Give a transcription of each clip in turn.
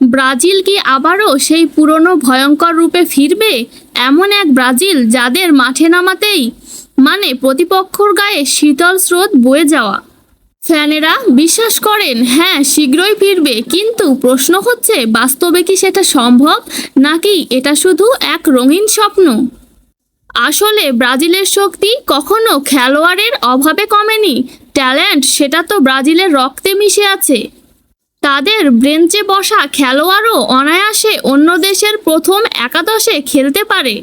Brazil কি আবারও সেই পুরনো ভয়ঙ্কর রূপে ফিরবে? এমন এক ব্রাজিল যাদের মাঠে নামাতেই মানে প্রতিপক্ষর গায়ে শীতল স্রোত বয়ে যাওয়া। ফ্যানেরা বিশ্বাস করেন হ্যাঁ শীঘ্রই ফিরবে, কিন্তু প্রশ্ন হচ্ছে, বাস্তবে কি সেটা সম্ভব, নাকি এটা শুধু এক রঙিন স্বপ্ন? আসলে ব্রাজিলের শক্তি কখনো খেলোয়াড়ের অভাবে কমেনি। ট্যালেন্ট, সেটা তো ব্রাজিলের রক্তে মিশে আছে। তাদের ব্রেঞ্চে বসা খেলোয়াড়ও অনায়াসে অন্য দেশের প্রথম একাদশে খেলতে পারে।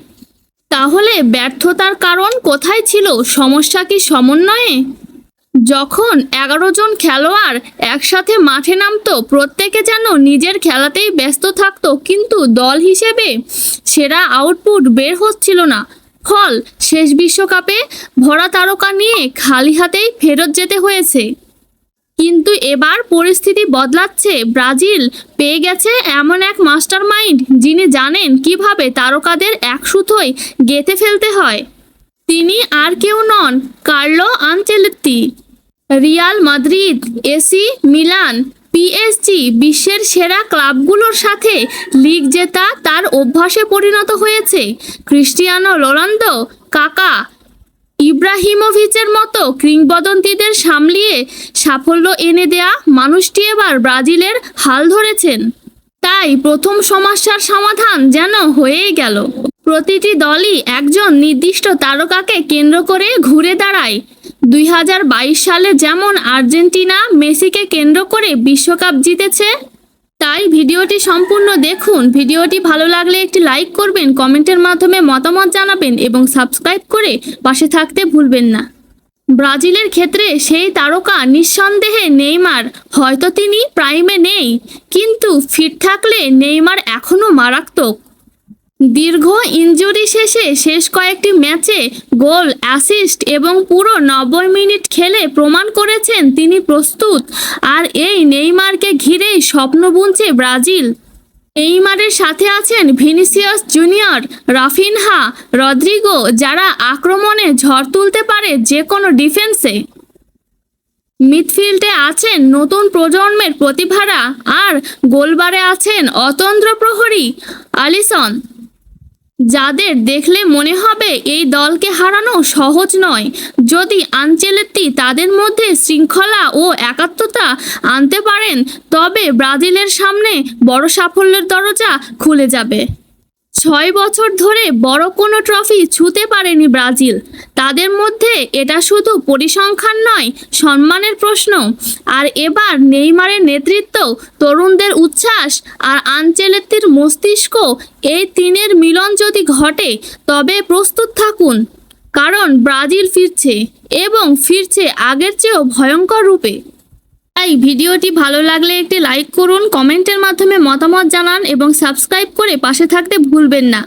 তাহলে ব্যর্থতার কারণ কোথায় ছিল? সমস্যা কি সমন্বয়ে? যখন এগারো জন খেলোয়াড় একসাথে মাঠে নামতো, প্রত্যেকে যেন নিজের খেলাতেই ব্যস্ত থাকতো, কিন্তু দল হিসেবে সেরা আউটপুট বের হচ্ছিল না। ফল, শেষ বিশ্বকাপে ভরা তারকা নিয়ে খালি হাতেই ফেরত যেতে হয়েছে। কিন্তু এবার পরিস্থিতি বদলাচ্ছে। ব্রাজিল পেয়ে গেছে এমন এক মাস্টার মাইন্ড যিনি জানেন কীভাবে তারকাদের এক সুতোয় গেঁথে ফেলতে হয়। তিনি আর কেউ নন, Carlo Ancelotti. Real Madrid, AC Milan, PSG বিশ্বের সেরা ক্লাবগুলোর সাথে লিগ জেতা তার অভ্যাসে পরিণত হয়েছে। ক্রিস্টিয়ানো রোনালদো, কাকা ইব্রাহিমোভিচের মতো কিংবদন্তিদের সামলিয়ে সাফল্য এনে দেয়া মানুষটি এবার ব্রাজিলের হাল ধরেছেন। তাই প্রথম সমস্যার সমাধান যেন হয়েই গেল। প্রতিটি দলই একজন নির্দিষ্ট তারকাকে কেন্দ্র করে ঘুরে দাঁড়ায়। দুই হাজার বাইশ সালে যেমন আর্জেন্টিনা মেসিকে কেন্দ্র করে বিশ্বকাপ জিতেছে তাই ভিডিওটি সম্পূর্ণ দেখুন। ভিডিওটি ভালো লাগলে একটি লাইক করবেন, কমেন্টের মাধ্যমে মতামত জানাবেন এবং সাবস্ক্রাইব করে পাশে থাকতে ভুলবেন না। ব্রাজিলের ক্ষেত্রে সেই তারকা নিঃসন্দেহে নেইমার, হয়তো তিনি প্রাইমে নেই, কিন্তু ফিট থাকলে নেইমার এখনও মারাত্মক। দীর্ঘ ইনজুরি শেষে শেষ কয়েকটি ম্যাচে গোল, অ্যাসিস্ট এবং পুরো নব্বই মিনিট খেলে প্রমাণ করেছেন তিনি প্রস্তুত। আর এই নেইমারকে ঘিরেই স্বপ্ন বুনছে ব্রাজিল। নেইমারের সাথে আছেন ভিনিসিয়াস জুনিয়র রাফিনহা রদ্রিগো, যারা আক্রমণে ঝড় তুলতে পারে যে কোনো ডিফেন্সে। মিডফিল্ডে আছেন নতুন প্রজন্মের প্রতিভারা। আর গোলবারে আছেন অতন্দ্র প্রহরী, আলিসন। যাদের দেখলে মনে হবে এই দলকে হারানো সহজ নয়, যদি আনচেলেত্তি তাদের মধ্যে শৃঙ্খলা ও একাত্মতা আনতে পারেন, তবে ব্রাজিলের সামনে বড় সাফল্যের দরজা খুলে যাবে। ছয় বছর ধরে বড় কোনো ট্রফি ছুঁতে পারেনি ব্রাজিল। তাদের মধ্যে এটা শুধু পরিসংখ্যান নয়, সম্মানের প্রশ্ন। আর এবার নেইমারের নেতৃত্ব, তরুণদের উচ্ছ্বাস আর আনচেলেত্তির মস্তিষ্ক এই তিনের মিলন যদি ঘটে, তবে প্রস্তুত থাকুন। কারণ ব্রাজিল ফিরছে এবং ফিরছে আগের চেয়েও ভয়ঙ্কর রূপে। তাই ভিডিওটি ভালো লাগলে একটি লাইক করুন, কমেন্টের মাধ্যমে মতামত জানান এবং সাবস্ক্রাইব করে পাশে থাকতে ভুলবেন না।